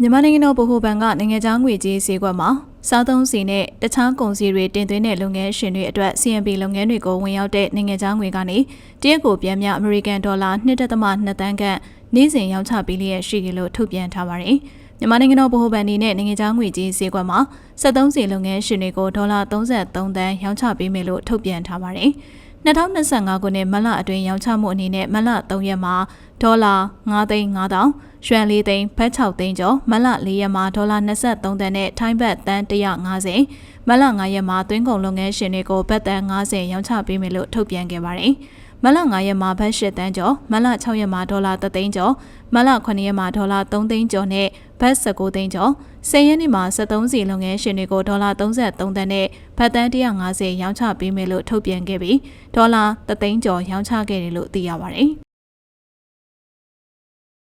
မြန်မာနိုင်ငံတော်ဗဟိုဘဏ်ကနိုင်ငံခြားငွေကြေးဈေးကွက်မှာစားသုံးစီနဲ့တခြားကုန်စည်တွေတင်သွင်းတဲ့လုပ်ငန်းရှင်တွေအတွက် CMB လုပ်ငန်းတွေကိုဝင်ရောက်တဲ့နိုင်ငံခြားငွေကနေတရက်ကိုပြန်မြအမေရိကန်ဒေါ်လာ1.2တန်းခန့်နေ့စဉ်ရောင်းချပေးလျက်ရှိတယ်လို့ထုတ်ပြန်ထားပါတယ်။မြန်မာနိုင်ငံတော်ဗဟိုဘဏ်အနေနဲ့နိုင်ငံခြားငွေကြေးဈေးကွက်မှာ73စီလုပ်ငန်းရှင်တွေကိုဒေါ်လာ33တန်းရောင်းချပေးမယ်လို့ထုတ်ပြန်ထားပါတယ်။ 2025ခုနှစ်မလအတွင်းရောင်းချမှုအနေနဲ့မလ3ရက်မှာဒေါ်လာ9သိန်း9000ရွှန်4သိန်းဘတ်6သိန်းကျော်မလ4ရက်မှာဒေါ်လာ23တန်းနဲ့ထိုင်းဘတ်တန်း150မလ9ရက်မှာသွင်းကုန်လုပ်ငန်းရှင်တွေကိုဘတ်တန်း90ရောင်းချပေးမယ်လို့ထုတ်ပြန်ခဲ့ပါတယ်မလ9ရက်မှာဘတ်8တန်းကျော်မလ6ရက်မှာဒေါ်လာ3သိန်းကျော်မလ9ရက်မှာဒေါ်လာ3သိန်းကျော်နဲ့ ဘတ်19သိန်းကျော်10ရက်နေ့မှာ73စီလုပ်ငန်းရှင်တွေကိုဒေါ်လာ33တန်းနဲ့ဘတ်တန်း150ရောင်းချပေးမယ်လို့ထုတ်ပြန်ခဲ့ပြီးဒေါ်လာ3သိန်းကျော်ရောင်းချခဲ့တယ်လို့သိရပါတယ်